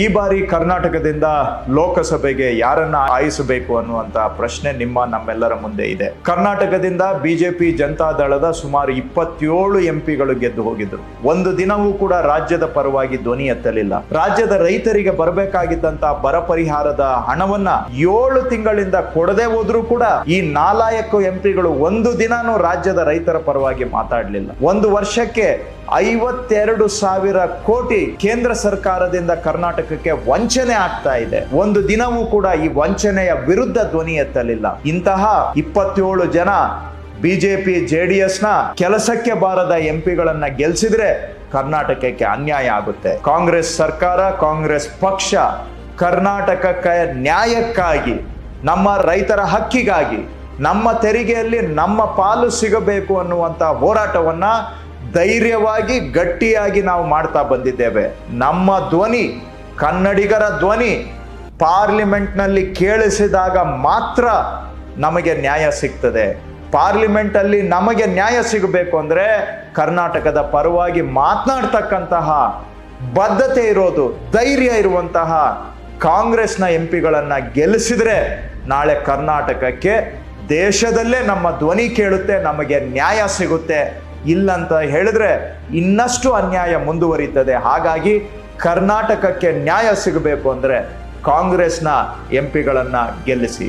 ಈ ಬಾರಿ ಕರ್ನಾಟಕದಿಂದ ಲೋಕಸಭೆಗೆ ಯಾರನ್ನ ಆಯಿಸಬೇಕು ಅನ್ನುವಂತ ಪ್ರಶ್ನೆ ನಿಮ್ಮ ನಮ್ಮೆಲ್ಲರ ಮುಂದೆ ಇದೆ. ಕರ್ನಾಟಕದಿಂದ ಬಿಜೆಪಿ ಜನತಾದಳದ ಸುಮಾರು ಇಪ್ಪತ್ತೇಳು ಎಂಪಿಗಳು ಗೆದ್ದು ಹೋಗಿದ್ರು. ಒಂದು ದಿನವೂ ಕೂಡ ರಾಜ್ಯದ ಪರವಾಗಿ ಧ್ವನಿ ಎತ್ತಲಿಲ್ಲ. ರಾಜ್ಯದ ರೈತರಿಗೆ ಬರಬೇಕಾಗಿದ್ದಂತ ಬರ ಪರಿಹಾರದ ಹಣವನ್ನ ಏಳು ತಿಂಗಳಿಂದ ಕೊಡದೆ ಹೋದ್ರೂ ಕೂಡ ಈ ನಾಲಾಯಕು ಎಂಪಿಗಳು ಒಂದು ದಿನಾನೂ ರಾಜ್ಯದ ರೈತರ ಪರವಾಗಿ ಮಾತಾಡಲಿಲ್ಲ. ಒಂದು ವರ್ಷಕ್ಕೆ ಐವತ್ತೆರಡು ಸಾವಿರ ಕೋಟಿ ಕೇಂದ್ರ ಸರ್ಕಾರದಿಂದ ಕರ್ನಾಟಕಕ್ಕೆ ವಂಚನೆ ಆಗ್ತಾ ಇದೆ. ಒಂದು ದಿನವೂ ಕೂಡ ಈ ವಂಚನೆಯ ವಿರುದ್ಧ ಧ್ವನಿ ಎತ್ತಲಿಲ್ಲ. ಇಂತಹ ಇಪ್ಪತ್ತೇಳು ಜನ ಬಿಜೆಪಿ ಜೆಡಿಎಸ್ನ ಕೆಲಸಕ್ಕೆ ಬಾರದ ಎಂಪಿಗಳನ್ನ ಗೆಲ್ಸಿದ್ರೆ ಕರ್ನಾಟಕಕ್ಕೆ ಅನ್ಯಾಯ ಆಗುತ್ತೆ. ಕಾಂಗ್ರೆಸ್ ಸರ್ಕಾರ, ಕಾಂಗ್ರೆಸ್ ಪಕ್ಷ ಕರ್ನಾಟಕಕ್ಕೆ ನ್ಯಾಯಕ್ಕಾಗಿ, ನಮ್ಮ ರೈತರ ಹಕ್ಕಿಗಾಗಿ, ನಮ್ಮ ತೆರಿಗೆಯಲ್ಲಿ ನಮ್ಮ ಪಾಲು ಸಿಗಬೇಕು ಅನ್ನುವಂತ ಹೋರಾಟವನ್ನ ಧೈರ್ಯವಾಗಿ, ಗಟ್ಟಿಯಾಗಿ ನಾವು ಮಾಡ್ತಾ ಬಂದಿದ್ದೇವೆ. ನಮ್ಮ ಧ್ವನಿ ಕನ್ನಡಿಗರ ಧ್ವನಿ ಪಾರ್ಲಿಮೆಂಟ್ನಲ್ಲಿ ಕೇಳಿಸಿದಾಗ ಮಾತ್ರ ನಮಗೆ ನ್ಯಾಯ ಸಿಗ್ತದೆ. ಪಾರ್ಲಿಮೆಂಟಲ್ಲಿ ನಮಗೆ ನ್ಯಾಯ ಸಿಗಬೇಕು ಅಂದ್ರೆ ಕರ್ನಾಟಕದ ಪರವಾಗಿ ಮಾತನಾಡ್ತಕ್ಕಂತಹ ಬದ್ಧತೆ ಇರೋದು, ಧೈರ್ಯ ಇರುವಂತಹ ಕಾಂಗ್ರೆಸ್ನ ಎಂ ಪಿಗಳನ್ನು ಗೆಲ್ಲಿಸಿದ್ರೆ ನಾಳೆ ಕರ್ನಾಟಕಕ್ಕೆ ದೇಶದಲ್ಲೇ ನಮ್ಮ ಧ್ವನಿ ಕೇಳುತ್ತೆ, ನಮಗೆ ನ್ಯಾಯ ಸಿಗುತ್ತೆ. ಇಲ್ಲಂತ ಹೇಳಿದ್ರೆ ಇನ್ನಷ್ಟು ಅನ್ಯಾಯ ಮುಂದುವರಿತದೆ. ಹಾಗಾಗಿ ಕರ್ನಾಟಕಕ್ಕೆ ನ್ಯಾಯ ಸಿಗಬೇಕು ಅಂದರೆ ಕಾಂಗ್ರೆಸ್ನ ಎಂ ಪಿಗಳನ್ನು ಗೆಲ್ಲಿಸಿ.